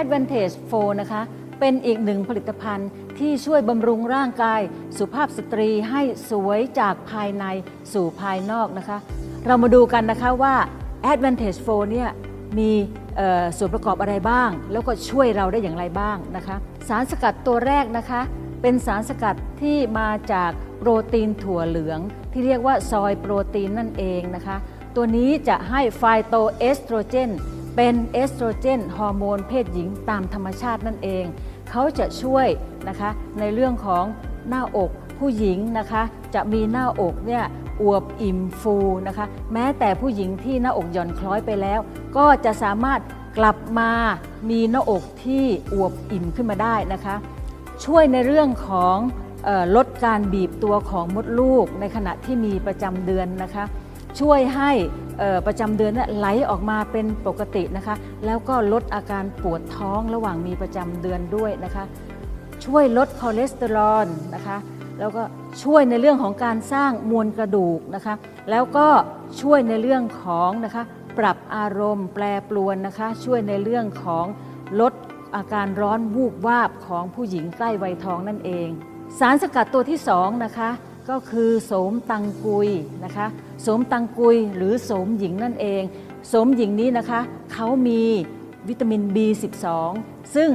Advantage 4 นะคะ เป็นอีกหนึ่งผลิตภัณฑ์ที่ช่วยบำรุงร่างกาย สุภาพสตรีให้สวยจากภายในสู่ภายนอกนะคะ เรามาดูกันนะคะว่า Advantage 4 เนี่ยมีส่วนประกอบอะไรบ้าง แล้วก็ช่วยเราได้อย่างไรบ้างนะคะ สารสกัดตัวแรกนะคะ เป็นสารสกัดที่มาจากโปรตีนถั่วเหลือง ที่เรียกว่าซอยโปรตีนนั่นเองนะคะ ตัวนี้จะให้ไฟโตเอสโตรเจน เป็นเอสโตรเจนฮอร์โมนเพศหญิงตามธรรมชาตินั่นเอง เขาจะช่วยนะคะในเรื่องของหน้าอกผู้หญิงนะคะจะมีหน้าอกเนี่ยอวบอิ่มฟูนะคะแม้แต่ผู้หญิงที่หน้าอกหย่อนคล้อยไปแล้ว ก็จะสามารถกลับมามีหน้าอกที่อวบอิ่มขึ้นมาได้นะคะ ช่วยในเรื่องของออลดการบีบตัวของมดลูกในขณะที่มีประจำเดือนนะคะ ช่วยให้ประจำเดือนเนยไหลออกมาเป็นปกตินะคะ แล้วก็ลดอาการปวดท้องระหว่างมีประจำเดือนด้วยนะคะ ช่วยลดคอเลสเตอรอลนะคะ แล้วก็ช่วยในเรื่องของการสร้างมวลกระดูกนะคะ แล้วก็ช่วยในเรื่องของนะคะปรับอารมณ์แปรปรวนนะคะ ช่วยในเรื่องของลดอาการร้อนวูบวาบของผู้หญิงใกล้วัยทองนั่นเอง สารสกัดตัวที่สองนะคะ ก็คือโสมตังกุยนะคะโสมตังกุยหรือโสมหญิงนั่นเองโสมหญิงนี้นะคะเขามีวิตามิน B12 ซึ่ง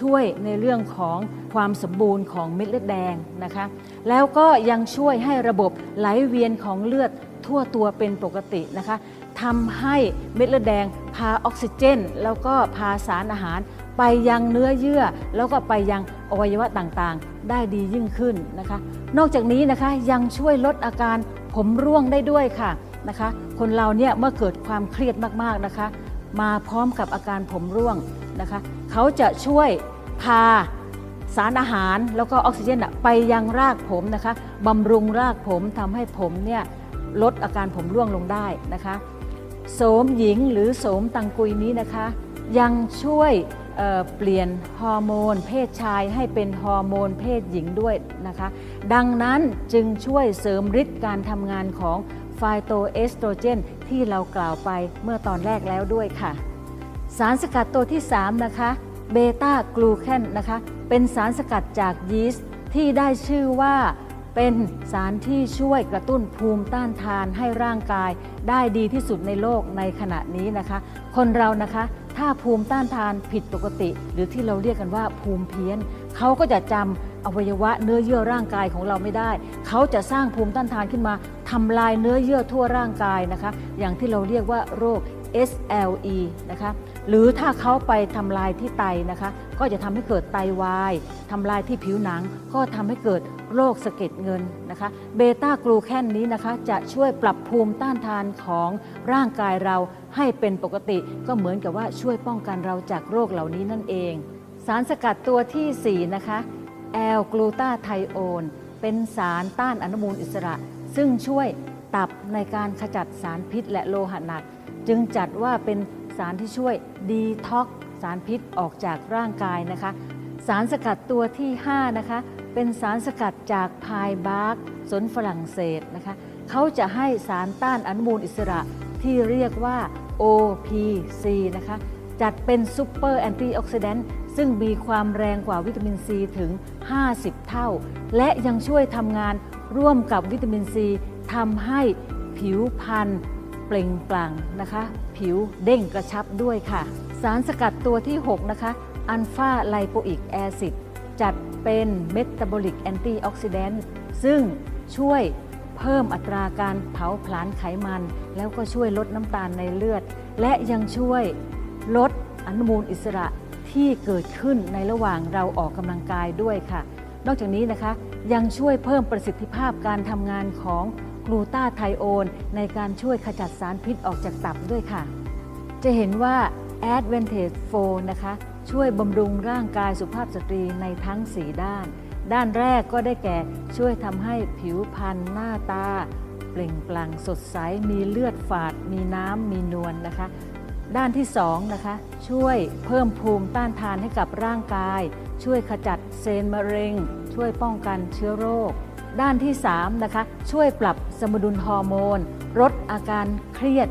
ช่วยในเรื่องของความสมบูรณ์ของเม็ดเลือดแดงนะคะแล้วก็ยังช่วยให้ระบบไหลเวียนของเลือดทั่วตัวเป็นปกตินะคะทำให้เม็ดเลือดแดงพาออกซิเจน แล้วก็พาสารอาหาร ไปยังเนื้อเยื่อ แล้วก็ไปยังอวัยวะต่างๆ ได้ดียิ่งขึ้นนะคะ นอกจากนี้นะคะยังช่วยลดอาการผมร่วงได้ด้วยค่ะนะคะ คนเราเนี่ยเมื่อเกิดความเครียดมากๆนะคะ มาพร้อมกับอาการผมร่วงนะคะ เขาจะช่วยพาสารอาหารแล้วก็ออกซิเจนอะไปยังรากผมนะคะบำรุงรากผมทำให้ผมเนี่ยลดอาการผมร่วงลงได้นะคะโสมหญิงหรือโสมตังกุยนี้นะคะ ยังช่วย เเปลี่ยนฮอร์โมน เพศชายให้เป็นฮอร์โมนเพศหญิงด้วยนะคะ ดังนั้นจึงช่วยเสริมฤทธิ์การทำงานของไฟโตเอสโตรเจนที่เรากล่าวไปเมื่อตอนแรกแล้วด้วยค่ะ สารสกัดตัวที่ 3 นะคะเบต้ากลูแคนนะคะ เป็นสารสกัดจากยีสต์ที่ได้ชื่อว่าเป็นสารที่ช่วยกระตุ้นภูมิต้านทานให้ร่างกาย ได้ดีที่สุดในโลกในขณะนี้นะคะ คนเรานะคะ ถ้าภูมิต้านทานผิดปกติ หรือที่เราเรียกกันว่าภูมิเพี้ยนเขาก็จะจำอวัยวะเนื้อเยื่อร่างกายของเราไม่ได้ เขาจะสร้างภูมิต้านทานขึ้นมาทำลายเนื้อเยื่อทั่วร่างกายนะคะ อย่างที่เราเรียกว่าโรค SLE นะคะหรือถ้าเขาไปทำลายที่ไตนะคะ ก็จะทำให้เกิดไตวายทำลายที่ผิวหนัง ก็ทำให้เกิด โรคสะเก็ดเงินนะคะเบต้ากลูแคนนี้นะคะจะช่วยปรับภูมิต้านทานของร่างกายเราให้เป็นปกติ ก็เหมือนกับว่าช่วยป้องกันเราจากโรคเหล่านี้นั่นเอง สารสกัดตัวทีสี่4 นะคะแอลกลูตาไทโอนเป็นสารต้านอนุมูลอิสระ ซึ่งช่วยตับในการขจัดสารพิษและโลหะหนัก จึงจัดว่าเป็นสารที่ช่วยดีท็อกสารพิษออกจากร่างกายนะคะ สารสกัดตัวที่ 5 นะคะ เป็นสารสกัดจากพายบาร์กสนฝรั่งเศสนะคะเขาจะให้สารต้านอนุมูลอิสระที่เรียกว่า OPC นะคะ จัดเป็นซูเปอร์แอนตี้ออกซิแดนต์ซึ่งมีความแรงกว่าวิตามินซีถึง 50 เท่า และยังช่วยทำงานร่วมกับวิตามินซีทำให้ผิวพรรณเปล่งปลั่งนะคะ ผิวเด้งกระชับด้วยค่ะ สารสกัดตัวที่ 6 นะคะ อัลฟาไลโปอิกแอซิดจัดเป็นเมตาบอลิกแอนตี้ออกซิแดนต์ซึ่งช่วยเพิ่มอัตราการเผาผลาญไขมัน แล้วก็ช่วยลดน้ำตาลในเลือด และยังช่วยลดอนุมูลอิสระที่เกิดขึ้นในระหว่างเราออกกำลังกายด้วยค่ะ นอกจากนี้นะคะยังช่วยเพิ่มประสิทธิภาพการทำงานของกลูตาไทโอนในการช่วยขจัดสารพิษออกจากตับด้วยค่ะ จะเห็นว่า Advantage 4นะคะ ช่วยบำรุงร่างกายสุภาพสตรีในทั้ง 4 ด้าน ด้านแรกก็ได้แก่ช่วยทำให้ผิวพรรณหน้าตา เปล่งปลั่งสดใส มีเลือดฝาด มีน้ำ มีนวลนนะคะ ด้านที่2นะคะ ช่วยเพิ่มภูมิต้านทานให้กับร่างกาย ช่วยขจัดเซลล์มะเร็ง ช่วยป้องกันเชื้อโรค ด้านที่3นะคะ ช่วยปรับสมดุลฮอร์โมนลดอาการเครียด